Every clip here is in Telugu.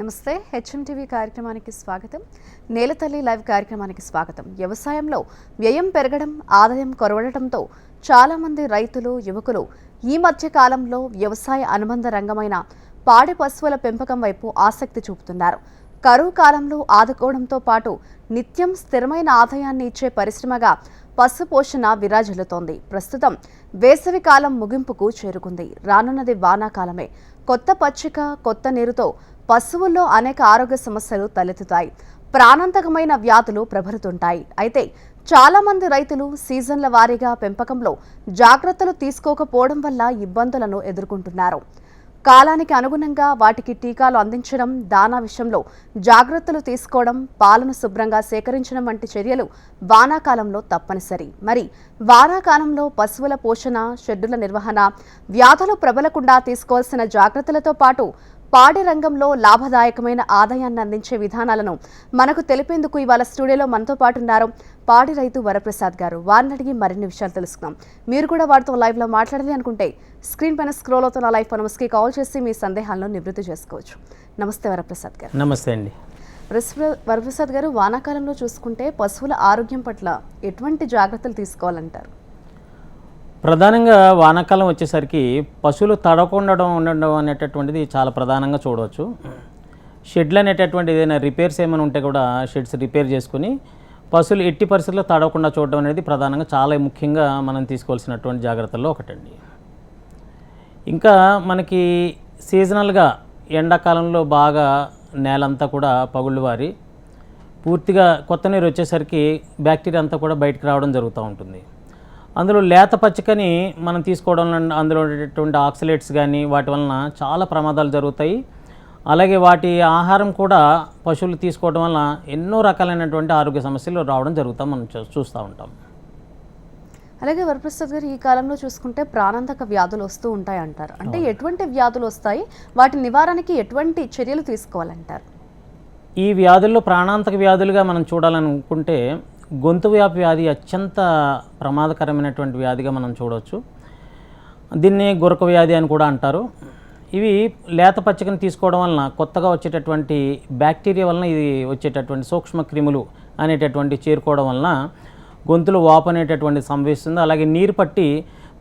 నమస్తే హెచ్ఎం టీవీ కార్యక్రమానికి స్వాగతం. నేలతల్లి లైవ్ కార్యక్రమానికి స్వాగతం. వ్యవసాయంలో వ్యయం పెరగడం ఆదాయం కొరవడటంతో చాలామంది రైతులు యువకులు ఈ మధ్య కాలంలో వ్యవసాయ అనుబంధ రంగమైన పాడి పశువుల పెంపకం వైపు ఆసక్తి చూపుతున్నారు. కరువు కాలంలో ఆదుకోవడంతో పాటు నిత్యం స్థిరమైన ఆదాయాన్ని ఇచ్చే పరిశ్రమగా పశు పోషణ విరాజిల్లుతోంది. ప్రస్తుతం వేసవి కాలం ముగింపుకు చేరుకుంది. రానున్నది వానాకాలమే. కొత్త పచ్చిక కొత్త నీరుతో పశువుల్లో అనేక ఆరోగ్య సమస్యలు తలెత్తుతాయి. ప్రాణాంతకమైన వ్యాధులు ప్రభరుతుంటాయి అయితే చాలా మంది రైతులు సీజన్ల వారీగా పెంపకంలో జాగ్రత్తలు తీసుకోకపోవడం వల్ల ఇబ్బందులను ఎదుర్కొంటున్నారు. కాలానికి అనుగుణంగా వాటికి టీకాలు అందించడం దానా విషయంలో జాగ్రత్తలు తీసుకోవడం పాలను శుభ్రంగా సేకరించడం వంటి చర్యలు వానాకాలంలో తప్పనిసరి. మరి వానాకాలంలో పశువుల పోషణ షెడ్డుల నిర్వహణ వ్యాధులు ప్రబలకుండా తీసుకోవాల్సిన జాగ్రత్తలతో పాటు పాడి రంగంలో లాభదాయకమైన ఆదాయాన్ని అందించే విధానాలను మనకు తెలిపేందుకు ఇవాళ స్టూడియోలో మనతో పాటు ఉన్నారు పాడి రైతు వరప్రసాద్ గారు. వారిని అడిగి మరిన్ని విషయాలు తెలుసుకుందాం. మీరు కూడా వారితో లైవ్లో మాట్లాడాలి అనుకుంటే స్క్రీన్ పైన స్క్రోల్ అవుతున్న లైవ్ ఫోనమ్స్కి కాల్ చేసి మీ సందేహాలను నివృత్తి చేసుకోవచ్చు. నమస్తే వరప్రసాద్ గారు. నమస్తే అండి. వరప్రసాద్ గారు వానాకాలంలో చూసుకుంటే పశువుల ఆరోగ్యం పట్ల ఎటువంటి జాగ్రత్తలు తీసుకోవాలంటారు? ప్రధానంగా వానాకాలం వచ్చేసరికి పశువులు తడకుండా ఉండడం అనేటటువంటిది చాలా ప్రధానంగా చూడవచ్చు. షెడ్లు అనేటటువంటి ఏదైనా రిపేర్స్ ఏమైనా ఉంటే కూడా షెడ్స్ రిపేర్ చేసుకుని పశువులు ఎట్టి పరిస్థితుల్లో తడవకుండా చూడడం అనేది ప్రధానంగా చాలా ముఖ్యంగా మనం తీసుకోవాల్సినటువంటి జాగ్రత్తల్లో ఒకటండి. ఇంకా మనకి సీజనల్గా ఎండాకాలంలో బాగా నేలంతా కూడా పగుళ్ళు వారి పూర్తిగా కొత్త నీరు వచ్చేసరికి బ్యాక్టీరియా అంతా కూడా బయటకు రావడం జరుగుతూ ఉంటుంది. అందులో లేత పచ్చికని మనం తీసుకోవడం అందులో ఉండేటువంటి ఆక్సిలేట్స్ కానీ వాటి వలన చాలా ప్రమాదాలు జరుగుతాయి. అలాగే వాటి ఆహారం కూడా పశువులు తీసుకోవడం వలన ఎన్నో రకాలైనటువంటి ఆరోగ్య సమస్యలు రావడం జరుగుతాం మనం చూస్తూ ఉంటాం. అలాగే వరప్రసాద్ గారు ఈ కాలంలో చూసుకుంటే ప్రాణాంతక వ్యాధులు వస్తూ ఉంటాయి అంటారు అంటే ఎటువంటి వ్యాధులు వస్తాయి? వాటి నివారణకి ఎటువంటి చర్యలు తీసుకోవాలంటారు? ఈ వ్యాధుల్లో ప్రాణాంతక వ్యాధులుగా మనం చూడాలనుకుంటే గొంతు వ్యాపి వ్యాధి అత్యంత ప్రమాదకరమైనటువంటి వ్యాధిగా మనం చూడవచ్చు దీన్ని గురక వ్యాధి అని కూడా అంటారు. ఇవి లేత పచ్చికను తీసుకోవడం వలన కొత్తగా వచ్చేటటువంటి బ్యాక్టీరియా వలన ఇది వచ్చేటటువంటి సూక్ష్మ క్రిములు అనేటటువంటి చేరుకోవడం వలన గొంతులు వాపు అనేటటువంటి సంభవిస్తుంది. అలాగే నీరు పట్టి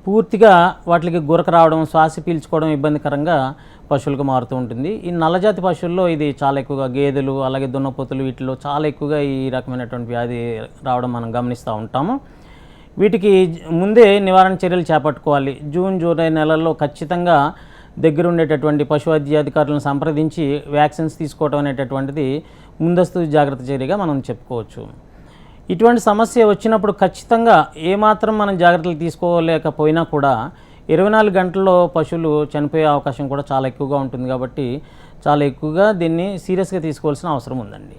పూర్తిగా వాటికి గురక రావడం శ్వాస పీల్చుకోవడం ఇబ్బందికరంగా పశువులకు మారుతూ ఉంటుంది. ఈ నల్లజాతి పశువుల్లో ఇది చాలా ఎక్కువగా గేదెలు అలాగే దున్నపోతులు వీటిలో చాలా ఎక్కువగా ఈ రకమైనటువంటి వ్యాధి రావడం మనం గమనిస్తూ ఉంటాము. వీటికి ముందే నివారణ చర్యలు చేపట్టుకోవాలి. జూన్ జూలై నెలల్లో ఖచ్చితంగా దగ్గర ఉండేటటువంటి పశు వైద్య అధికారులను సంప్రదించి వ్యాక్సిన్స్ తీసుకోవడం అనేటటువంటిది ముందస్తు జాగ్రత్త చర్యగా మనం చెప్పుకోవచ్చు. ఇటువంటి సమస్య వచ్చినప్పుడు ఖచ్చితంగా ఏమాత్రం మనం జాగ్రత్తలు తీసుకోలేకపోయినా కూడా ఇరవై నాలుగు గంటల్లో పశువులు చనిపోయే అవకాశం కూడా చాలా ఎక్కువగా ఉంటుంది కాబట్టి చాలా ఎక్కువగా దీన్ని సీరియస్గా తీసుకోవాల్సిన అవసరం ఉందండి.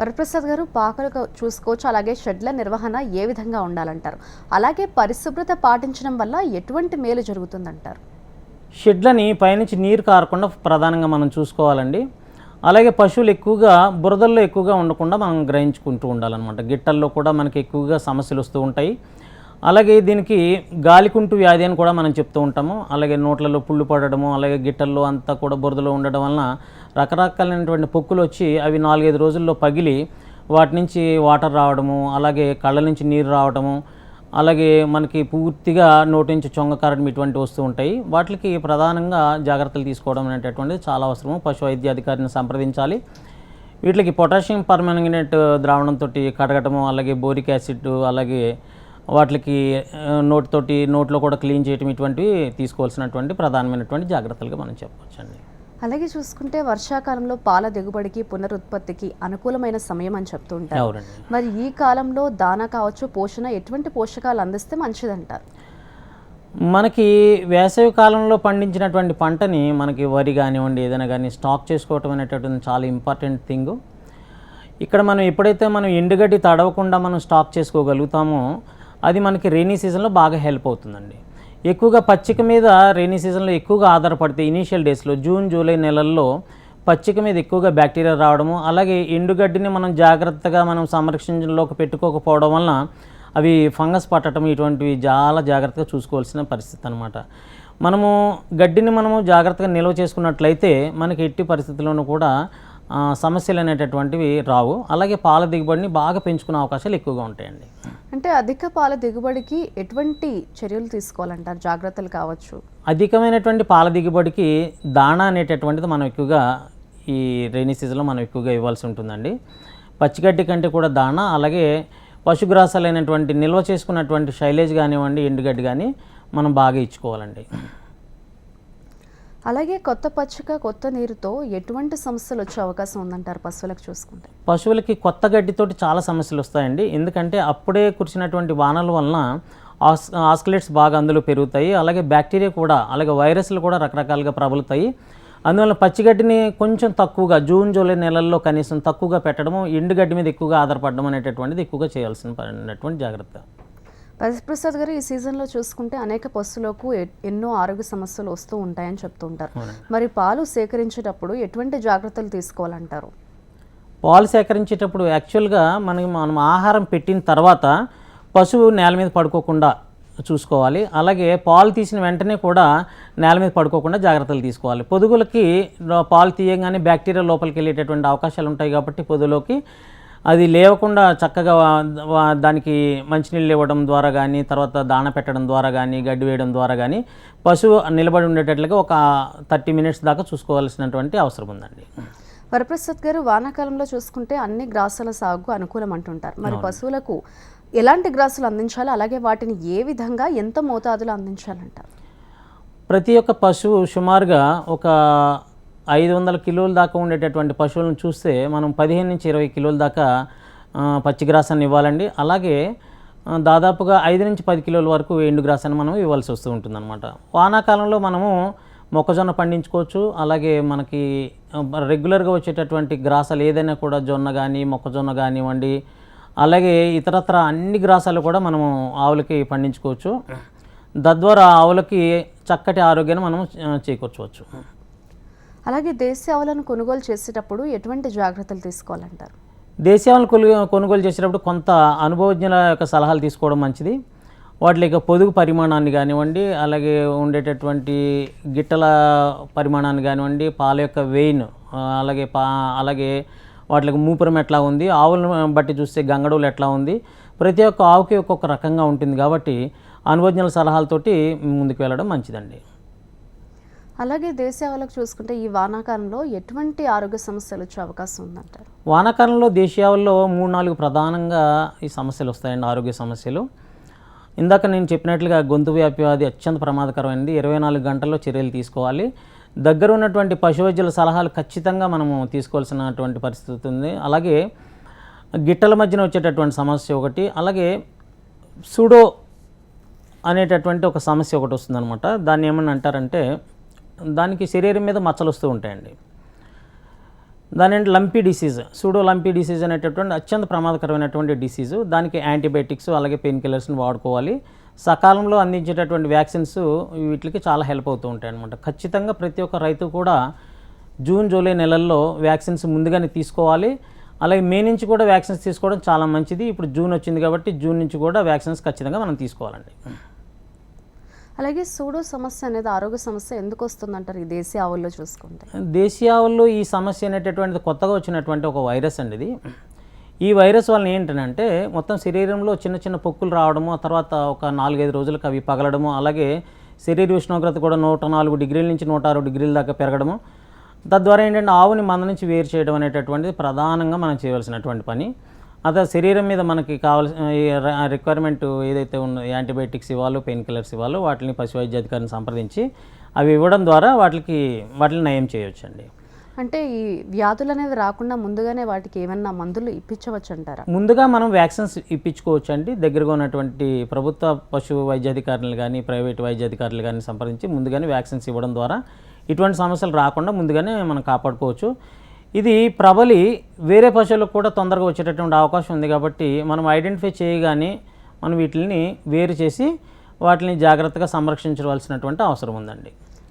వరప్రసాద్ గారు పాకలు చూసుకోవచ్చు. అలాగే షెడ్ల నిర్వహణ ఏ విధంగా ఉండాలంటారు? అలాగే పరిశుభ్రత పాటించడం వల్ల ఎటువంటి మేలు జరుగుతుందంటారు? షెడ్లని పైనుంచి నీరు కారకుండా ప్రధానంగా మనం చూసుకోవాలండి. అలాగే పశువులు ఎక్కువగా బురదల్లో ఎక్కువగా ఉండకుండా మనం గ్రహించుకుంటూ ఉండాలన్నమాట. గిట్టల్లో కూడా మనకి ఎక్కువగా సమస్యలు వస్తూ ఉంటాయి. అలాగే దీనికి గాలికుంటు వ్యాధి అని కూడా మనం చెప్తూ ఉంటాము. అలాగే నోట్లలో పుళ్ళు పడడము అలాగే గిట్టల్లో అంతా కూడా బురదలో ఉండడం వలన రకరకాలైనటువంటి పొక్కులు వచ్చి అవి నాలుగైదు రోజుల్లో పగిలి వాటి నుంచి వాటర్ రావడము అలాగే కళ్ళ నుంచి నీరు రావడము అలాగే మనకి పూర్తిగా నోటి నుంచి చొంగ కారడం ఇటువంటి వస్తూ ఉంటాయి. వాటికి ప్రధానంగా జాగ్రత్తలు తీసుకోవడం అనేటటువంటిది చాలా అవసరము. పశు వైద్య అధికారిని సంప్రదించాలి. వీటికి పొటాషియం పర్మాంగనేట్ ద్రావణంతో కడగటము అలాగే బోరిక్ యాసిడ్ అలాగే వాటికి నోటితోటి నోట్లో కూడా క్లీన్ చేయటం ఇటువంటివి తీసుకోవాల్సినటువంటి ప్రధానమైనటువంటి జాగ్రత్తలుగా మనం చెప్పవచ్చండి. అలాగే చూసుకుంటే వర్షాకాలంలో పాల దిగుబడికి పునరుత్పత్తికి అనుకూలమైన సమయం అని చెప్తూ ఉంటారు అవునండి. మరి ఈ కాలంలో దానా కావచ్చు పోషణ ఎటువంటి పోషకాలు అందిస్తే మంచిదంటారు? మనకి వేసవి కాలంలో పండించినటువంటి పంటని మనకి వరి కానివ్వండి ఏదైనా కానీ స్టాక్ చేసుకోవటం అనేటటువంటి చాలా ఇంపార్టెంట్ థింగ్. ఇక్కడ మనం ఎప్పుడైతే మనం ఎండుగడ్డి తడవకుండా మనం స్టాక్ చేసుకోగలుగుతామో అది మనకి రెయినీ సీజన్లో బాగా హెల్ప్ అవుతుందండి. ఎక్కువగా పచ్చిక మీద రెయినీ సీజన్లో ఎక్కువగా ఆధారపడితే ఇనీషియల్ డేస్లో జూన్ జూలై నెలల్లో పచ్చిక మీద ఎక్కువగా బ్యాక్టీరియా రావడము అలాగే ఎండుగడ్డిని మనం జాగ్రత్తగా మనం సంరక్షణలోకి పెట్టుకోకపోవడం వలన అవి ఫంగస్ పట్టడం ఇటువంటివి చాలా జాగ్రత్తగా చూసుకోవాల్సిన పరిస్థితి అనమాట మనము గడ్డిని మనము జాగ్రత్తగా నిల్వ చేసుకున్నట్లయితే మనకి ఎట్టి పరిస్థితుల్లోనూ కూడా సమస్యలు అనేటటువంటివి రావు. అలాగే పాల దిగుబడిని బాగా పెంచుకునే అవకాశాలు ఎక్కువగా ఉంటాయండి. అంటే అధిక పాల దిగుబడికి ఎటువంటి చర్యలు తీసుకోవాలంటారు? జాగ్రత్తలు కావచ్చు. అధికమైనటువంటి పాల దిగుబడికి దాణా అనేటటువంటిది మనం ఎక్కువగా ఈ రైనీ సీజన్లో మనం ఎక్కువగా ఇవ్వాల్సి ఉంటుందండి. పచ్చిగడ్డి కంటే కూడా దాణా అలాగే పశుగ్రాసాలైనటువంటి నిల్వ చేసుకున్నటువంటి శైలేజ్ కానివ్వండి ఎండుగడ్డి కానీ మనం బాగా ఇచ్చుకోవాలండి. అలాగే కొత్త పచ్చిక కొత్త నీరుతో ఎటువంటి సమస్యలు వచ్చే అవకాశం ఉందంటారు పశువులకు చూసుకుంటే? పశువులకి కొత్త గడ్డితోటి చాలా సమస్యలు వస్తాయండి. ఎందుకంటే అప్పుడే కురిసినటువంటి వానల వలన ఆస్ ఆస్కులేట్స్ బాగా అందులో పెరుగుతాయి. అలాగే బ్యాక్టీరియా కూడా అలాగే వైరస్లు కూడా రకరకాలుగా ప్రబలుతాయి. అందువల్ల పచ్చిగడ్డిని కొంచెం తక్కువగా జూన్ జూలై నెలల్లో కనీసం తక్కువగా పెట్టడము ఎండుగడ్డి మీద ఎక్కువగా ఆధారపడడం అనేటటువంటిది ఎక్కువగా చేయాల్సిన జాగ్రత్త. ప్రసాద్ గారు ఈ సీజన్లో చూసుకుంటే అనేక పశువులకు ఎన్నో ఆరోగ్య సమస్యలు వస్తూ ఉంటాయని చెప్తూ ఉంటారు మరి పాలు సేకరించేటప్పుడు ఎటువంటి జాగ్రత్తలు తీసుకోవాలంటారు? పాలు సేకరించేటప్పుడు యాక్చువల్గా మనకి మనం ఆహారం పెట్టిన తర్వాత పశువు నేల మీద పడుకోకుండా చూసుకోవాలి. అలాగే పాలు తీసిన వెంటనే కూడా నేల మీద పడుకోకుండా జాగ్రత్తలు తీసుకోవాలి. పొదుగులకి పాలు తీయగానే బ్యాక్టీరియా లోపలికి వెళ్ళేటటువంటి అవకాశాలు ఉంటాయి కాబట్టి పొదులోకి అది లేవకుండా చక్కగా దానికి మంచినీళ్ళు ఇవ్వడం ద్వారా కానీ తర్వాత దాణ పెట్టడం ద్వారా కానీ గడ్డి వేయడం ద్వారా కానీ పశువు నిలబడి ఉండేటట్లుగా ఒక థర్టీ మినిట్స్ దాకా చూసుకోవాల్సినటువంటి అవసరం ఉందండి. వరప్రసాద్ గారు వానాకాలంలో చూసుకుంటే అన్ని గ్రాసాల సాగు అనుకూలం అంటుంటారు. మరి పశువులకు ఎలాంటి గ్రాసులు అందించాలి అలాగే వాటిని ఏ విధంగా ఎంత మోతాదులో అందించాలంటారు? ప్రతి ఒక్క పశువు సుమారుగా ఒక ఐదు వందల కిలోల దాకా ఉండేటటువంటి పశువులను చూస్తే మనం పదిహేను నుంచి ఇరవై కిలోల దాకా పచ్చిగ్రాసాన్ని ఇవ్వాలండి. అలాగే దాదాపుగా ఐదు నుంచి పది కిలోల వరకు ఎండు గ్రాసాన్ని మనం ఇవ్వాల్సి వస్తూ ఉంటుందన్నమాట. వానాకాలంలో మనము మొక్కజొన్న పండించుకోవచ్చు. అలాగే మనకి రెగ్యులర్గా వచ్చేటటువంటి గ్రాసాలు ఏదైనా కూడా జొన్న కానీ మొక్కజొన్న కానివ్వండి అలాగే ఇతరత్ర అన్ని గ్రాసాలు కూడా మనము ఆవులకి పండించుకోవచ్చు. తద్వారా ఆవులకి చక్కటి ఆరోగ్యాన్ని మనం చేకూర్చవచ్చు. అలాగే దేశీయ ఆవులను కొనుగోలు చేసేటప్పుడు ఎటువంటి జాగ్రత్తలు తీసుకోవాలంటారు? దేశీయాలను కొలు కొనుగోలు చేసేటప్పుడు కొంత అనుభవజ్ఞుల యొక్క సలహాలు తీసుకోవడం మంచిది. వాటి యొక్క పొదుగు పరిమాణాన్ని కానివ్వండి అలాగే ఉండేటటువంటి గిట్టల పరిమాణాన్ని కానివ్వండి పాల యొక్క వెయిన్ అలాగే పా అలాగే వాటికి మూపురం ఎట్లా ఉంది ఆవులను బట్టి చూస్తే గంగడవులు ఎట్లా ఉంది ప్రతి ఒక్క ఆవుకి ఒక్కొక్క రకంగా ఉంటుంది కాబట్టి అనుభవజ్ఞుల సలహాలతోటి ముందుకు వెళ్ళడం మంచిదండి. అలాగే దేశీయావలకు చూసుకుంటే ఈ వానాకాలంలో ఎటువంటి ఆరోగ్య సమస్యలు వచ్చే అవకాశం ఉందంటారు? వానాకాలంలో దేశీయావల్లో మూడు నాలుగు ప్రధానంగా ఈ సమస్యలు వస్తాయండి ఆరోగ్య సమస్యలు. ఇందాక నేను చెప్పినట్లుగా గొంతు వ్యాపి అది అత్యంత ప్రమాదకరమైనది. ఇరవై నాలుగు గంటల్లో చర్యలు తీసుకోవాలి. దగ్గర ఉన్నటువంటి పశువైద్యుల సలహాలు ఖచ్చితంగా మనము తీసుకోవాల్సినటువంటి పరిస్థితి ఉంది. అలాగే గిట్టల మధ్యన వచ్చేటటువంటి సమస్య ఒకటి. అలాగే సూడో అనేటటువంటి ఒక సమస్య ఒకటి వస్తుందన్నమాట. దాన్ని ఏమని అంటారంటే దానికి శరీరం మీద మచ్చలు వస్తూ ఉంటాయండి. దాని lumpy disease pseudo lumpy disease అనేటటువంటి అత్యంత ప్రమాదకరమైనటువంటి డిసీజు. దానికి యాంటీబయాటిక్స్ అలాగే పెయిన్ కిల్లర్స్ని వాడుకోవాలి. సకాలంలో అందించేటటువంటి వ్యాక్సిన్స్ వీటికి చాలా హెల్ప్ అవుతూ ఉంటాయి అనమాట ఖచ్చితంగా ప్రతి ఒక్క రైతు కూడా జూన్ జూలై నెలల్లో వ్యాక్సిన్స్ ముందుగానే తీసుకోవాలి. అలాగే మే నుంచి కూడా వ్యాక్సిన్స్ తీసుకోవడం చాలా మంచిది. ఇప్పుడు జూన్ వచ్చింది కాబట్టి జూన్ నుంచి కూడా వ్యాక్సిన్స్ ఖచ్చితంగా మనం తీసుకోవాలండి. అలాగే సూడో సమస్య అనేది ఆరోగ్య సమస్య ఎందుకు వస్తుందంటారు ఈ దేశీయ ఆవుల్లో చూసుకుంటే? దేశీయావుల్లో ఈ సమస్య అనేటటువంటిది కొత్తగా వచ్చినటువంటి ఒక వైరస్ అండి ఇది. ఈ వైరస్ వలన ఏంటంటే మొత్తం శరీరంలో చిన్న చిన్న పొక్కులు రావడము ఆ తర్వాత ఒక నాలుగైదు రోజులకు అవి పగలడము అలాగే శరీర ఉష్ణోగ్రత కూడా నూట నాలుగు డిగ్రీల నుంచి నూట ఆరు డిగ్రీల దాకా పెరగడము. తద్వారా ఏంటంటే ఆవుని మంద నుంచి వేరు చేయడం అనేటటువంటిది ప్రధానంగా మనం చేయవలసినటువంటి పని. అదే శరీరం మీద మనకి కావాల్సిన రిక్వైర్మెంట్ ఏదైతే ఉందో యాంటీబయాటిక్స్ ఇవ్వాలో పెయిన్ కిల్లర్స్ ఇవ్వాలో వాటిని పశు వైద్యాధికారిని సంప్రదించి అవి ఇవ్వడం ద్వారా వాటికి వాటిని నయం చేయొచ్చండి. అంటే ఈ వ్యాధులు అనేవి రాకుండా ముందుగానే వాటికి ఏమన్నా మందులు ఇప్పించవచ్చు అంటారా ముందుగా మనం వ్యాక్సిన్స్ ఇప్పించుకోవచ్చు అండి దగ్గరగా ఉన్నటువంటి ప్రభుత్వ పశు వైద్యాధికారులు కానీ ప్రైవేట్ వైద్యాధికారులు కానీ సంప్రదించి ముందుగానే వ్యాక్సిన్స్ ఇవ్వడం ద్వారా ఇటువంటి సమస్యలు రాకుండా ముందుగానే మనం కాపాడుకోవచ్చు. ఇది ప్రబలి వేరే పశువులకు కూడా తొందరగా వచ్చేటటువంటి అవకాశం ఉంది కాబట్టి మనం ఐడెంటిఫై చేయగానే మనం వీటిని వేరు చేసి వాటిని జాగ్రత్తగా సంరక్షించవలసినటువంటి అవసరం ఉందండి.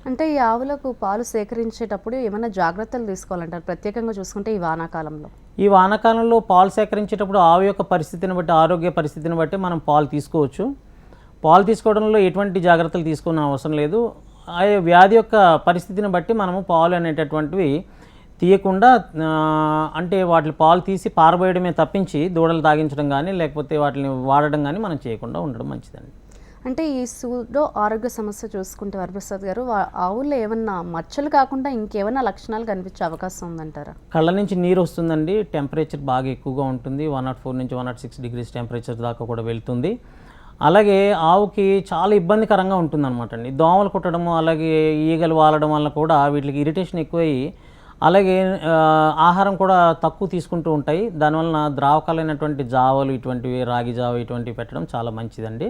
అంటే ఈ ఆవులకు పాలు సేకరించేటప్పుడు ఏమైనా జాగ్రత్తలు తీసుకోవాలంటారు? ప్రత్యేకంగా చూసుకుంటే ఈ వానాకాలంలో. ఈ వానాకాలంలో పాలు సేకరించేటప్పుడు ఆవు యొక్క పరిస్థితిని బట్టి ఆరోగ్య పరిస్థితిని బట్టి మనం పాలు తీసుకోవచ్చు. పాలు తీసుకోవడంలో ఎటువంటి జాగ్రత్తలు తీసుకునే అవసరం లేదు. ఆ వ్యాధి యొక్క పరిస్థితిని బట్టి మనము పాలు అనేటటువంటివి తీయకుండా అంటే వాటి పాలు తీసి పారబోయడమే తప్పించి దూడలు తాగించడం కానీ లేకపోతే వాటిని వాడడం కానీ మనం చేయకుండా ఉండడం మంచిదండి. అంటే ఈ సూడో ఆరోగ్య సమస్య చూసుకుంటే వరప్రసాద్ గారు ఆవుల్లో ఏమన్నా మచ్చలు కాకుండా ఇంకేమైనా లక్షణాలు కనిపించే అవకాశం ఉందంటారా? కళ్ళ నుంచి నీరు వస్తుందండి. టెంపరేచర్ బాగా ఎక్కువగా ఉంటుంది. వన్ నాట్ ఫోర్ నుంచి one naught six degrees temperature దాకా కూడా వెళ్తుంది. అలాగే ఆవుకి చాలా ఇబ్బందికరంగా ఉంటుంది అనమాట అండి. దోమలు కుట్టడము అలాగే ఈగలు వాలడం వల్ల కూడా వీటికి ఇరిటేషన్ ఎక్కువయ్యి అలాగే ఆహారం కూడా తక్కువ తీసుకుంటూ ఉంటాయి. దానివలన ద్రావకాలైనటువంటి జావలు ఇటువంటివి రాగి జావ ఇటువంటివి పెట్టడం చాలా మంచిదండి.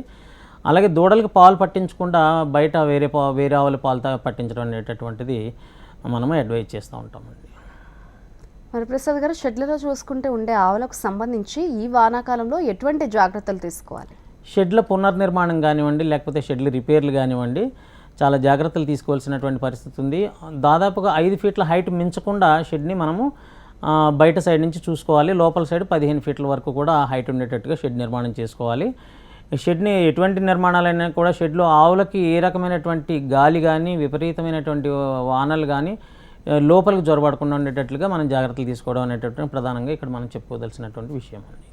అలాగే దూడలకు పాలు పట్టించకుండా బయట వేరే పా వేరే ఆవుల పాలు పట్టించడం అనేటటువంటిది మనము అడ్వైజ్ చేస్తూ ఉంటామండి. వరప్రసాద్ గారు షెడ్లలో చూసుకుంటే ఉండే ఆవులకు సంబంధించి ఈ వానాకాలంలో ఎటువంటి జాగ్రత్తలు తీసుకోవాలి? షెడ్ల పునర్నిర్మాణం కానివ్వండి లేకపోతే షెడ్ల రిపేర్లు కానివ్వండి చాలా జాగ్రత్తలు తీసుకోవాల్సినటువంటి పరిస్థితి ఉంది. దాదాపుగా ఐదు ఫీట్ల హైట్ మించకుండా షెడ్ని మనము బయట సైడ్ నుంచి చూసుకోవాలి. లోపల సైడ్ పదిహేను ఫీట్ల వరకు కూడా హైట్ ఉండేటట్టుగా షెడ్ నిర్మాణం చేసుకోవాలి. షెడ్ని ఎటువంటి నిర్మాణాలైనా కూడా షెడ్లో ఆవులకి ఏ రకమైనటువంటి గాలి కానీ విపరీతమైనటువంటి వానలు కానీ లోపలికి జొరబడకుండా ఉండేటట్లుగా మనం జాగ్రత్తలు తీసుకోవడం అనేటటువంటి ప్రధానంగా ఇక్కడ మనం చెప్పుకోదలసినటువంటి విషయం అండి.